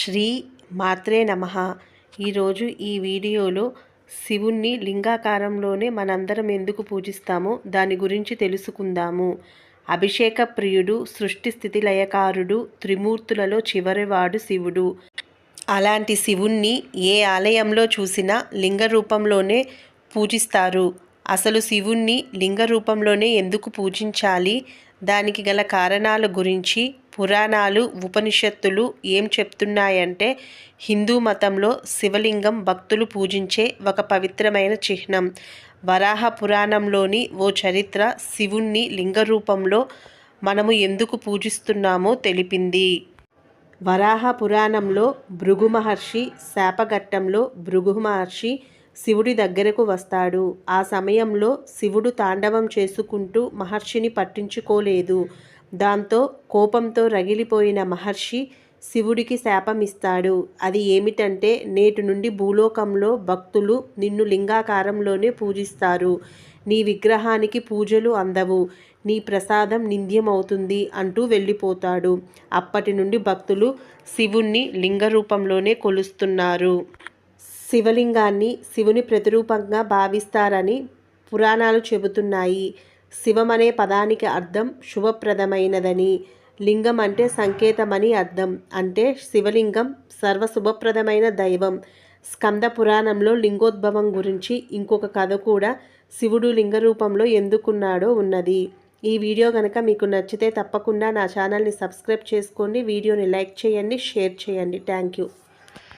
శ్రీ మాత్రే నమ. ఈరోజు ఈ వీడియోలో శివుణ్ణి లింగాకారంలోనే మనందరం ఎందుకు పూజిస్తామో దాని గురించి తెలుసుకుందాము. అభిషేక ప్రియుడు సృష్టి స్థితి లయకారుడు త్రిమూర్తులలో చివరివాడు శివుడు. అలాంటి శివుణ్ణి ఏ ఆలయంలో చూసినా లింగ రూపంలోనే పూజిస్తారు. అసలు శివుణ్ణి లింగ రూపంలోనే ఎందుకు పూజించాలి? దానికి గల కారణాల గురించి పురాణాలు ఉపనిషత్తులు ఏం చెప్తున్నాయంటే హిందూ మతంలో శివలింగం భక్తులు పూజించే ఒక పవిత్రమైన చిహ్నం. వరాహ పురాణంలోని ఓ చరిత్ర శివుణ్ణి లింగ రూపంలో మనము ఎందుకు పూజిస్తున్నామో తెలిపింది. వరాహ పురాణంలో భృగు మహర్షి శాపఘట్టంలో భృగు మహర్షి శివుడి దగ్గరకు వస్తాడు. ఆ సమయంలో శివుడు తాండవం చేసుకుంటూ మహర్షిని పట్టించుకోలేదు. దాంతో కోపంతో రగిలిపోయిన మహర్షి శివుడికి శాపమిస్తాడు. అది ఏమిటంటే నేటి నుండి భూలోకంలో భక్తులు నిన్ను లింగాకారంలోనే పూజిస్తారు. నీ విగ్రహానికి పూజలు అందవు. నీ ప్రసాదం నింద్యమవుతుంది అంటూ వెళ్ళిపోతాడు. అప్పటి నుండి భక్తులు శివుణ్ణి లింగ రూపంలోనే కొలుస్తున్నారు. శివలింగాన్ని శివుని ప్రతిరూపంగా భావిస్తారని పురాణాలు చెబుతున్నాయి. శివం అనే పదానికి అర్థం శుభప్రదమైనదని. లింగం అంటే సంకేతమని అర్థం. అంటే శివలింగం సర్వశుభప్రదమైన దైవం. స్కంద పురాణంలో లింగోద్భవం గురించి ఇంకొక కథ కూడా శివుడు లింగ రూపంలో ఎందుకున్నాడో ఉన్నది. ఈ వీడియో కనుక మీకు నచ్చితే తప్పకుండా నా ఛానల్ని సబ్స్క్రైబ్ చేసుకోండి. వీడియోని లైక్ చేయండి షేర్ చేయండి. Thank you.